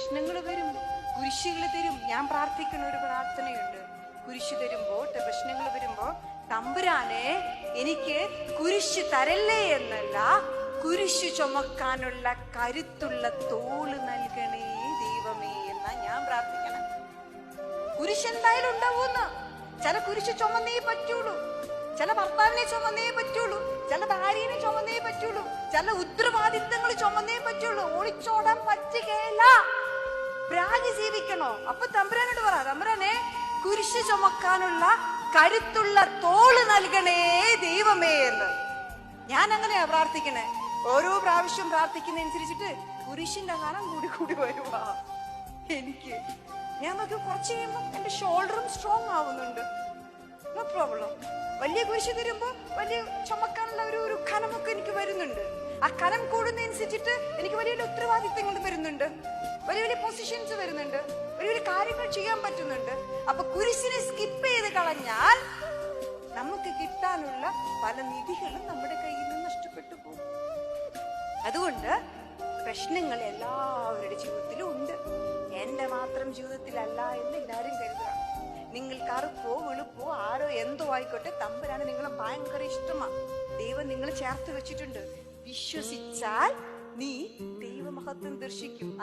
പ്രശ്നങ്ങൾ വരും കുരിശുകൾ തരും. ഞാൻ പ്രാർത്ഥിക്കുന്ന ഒരു പ്രാർത്ഥനയുണ്ട്. കുരിശ് തരുമ്പോ പ്രശ്നങ്ങൾ വരുമ്പോ തമ്പുരാനെ എനിക്ക് കുരിശ് തരല്ലേ എന്നല്ല കുരിശ് ചുമക്കാനുള്ള കരുത്തുള്ള തോൾ നൽകണേ ദൈവമേ എന്നാ ഞാൻ പ്രാർത്ഥിക്കണം. കുരിശ് എന്തായാലും ഉണ്ടാവൂന്ന്. ചില കുരിശ് ചുമന്നേ പറ്റുള്ളൂ. ചില ഭർത്താവിനെ ചുമന്നേ പറ്റുള്ളൂ. ചില ഭാര്യനെ ചുമന്നേ പറ്റുള്ളൂ. ചില ഉത്തരവാദിത്തങ്ങൾ ചുമന്നേ പറ്റുള്ളൂ. ഒളിച്ചോടാൻ പറ്റുകയില്ല പ്രാഗി ജീവിക്കണോ? അപ്പൊ തമ്പുരാനോട് പറ തമ്പുരാനെ കുരിശ് ചുമക്കാനുള്ള കരുത്തുള്ള തോൾ നൽകണേ ദൈവമേ എന്ന്. ഞാൻ അങ്ങനെയാ പ്രാർത്ഥിക്കണേ. ഓരോ പ്രാവശ്യം പ്രാർത്ഥിക്കുന്നതനുസരിച്ചിട്ട് കുരിശിന്റെ കാലം കൂടി കൂടി വരുവാ. എനിക്ക്. ഞാൻ നോക്കി കുറച്ച് കഴിയുമ്പോൾ എന്റെ ഷോൾഡറും സ്ട്രോങ് ആവുന്നുണ്ട്. നോ പ്രോബ്ലം വലിയ കുരിശ് തരുമ്പോ വലിയ ചുമക്കാനുള്ള ഒരു ഒരു കനമൊക്കെ എനിക്ക് വരുന്നുണ്ട്. ആ കനം കൂടുന്നതനുസരിച്ചിട്ട് എനിക്ക് വലിയ ഉത്തരവാദിത്തങ്ങൾ വരുന്നുണ്ട് വലിയ വലിയ പൊസിഷൻസ് വരുന്നുണ്ട്. വലിയ വലിയ കാര്യങ്ങൾ ചെയ്യാൻ പറ്റുന്നുണ്ട്. അപ്പൊ കുരിശിനെ സ്കിപ്പ് ചെയ്ത് കളഞ്ഞാൽ നമുക്ക് കിട്ടാനുള്ള പല നിധികളും നമ്മുടെ കയ്യിൽ നിന്ന് നഷ്ടപ്പെട്ടു പോകും. അതുകൊണ്ട് പ്രശ്നങ്ങൾ എല്ലാവരുടെ ജീവിതത്തിലും ഉണ്ട്. എന്റെ മാത്രം ജീവിതത്തിലല്ല എന്ന് എല്ലാവരും കരുതുക. നിങ്ങൾ കറുപ്പോ വെളുപ്പോ ആരോ എന്തോ ആയിക്കോട്ടെ തമ്പരാണ് നിങ്ങളെ ഭയങ്കര ഇഷ്ടമാ. ദൈവം നിങ്ങൾ ചേർത്ത് വെച്ചിട്ടുണ്ട്. വിശ്വസിച്ചാൽ നീ ദൈവമഹത്വം ദർശിക്കും.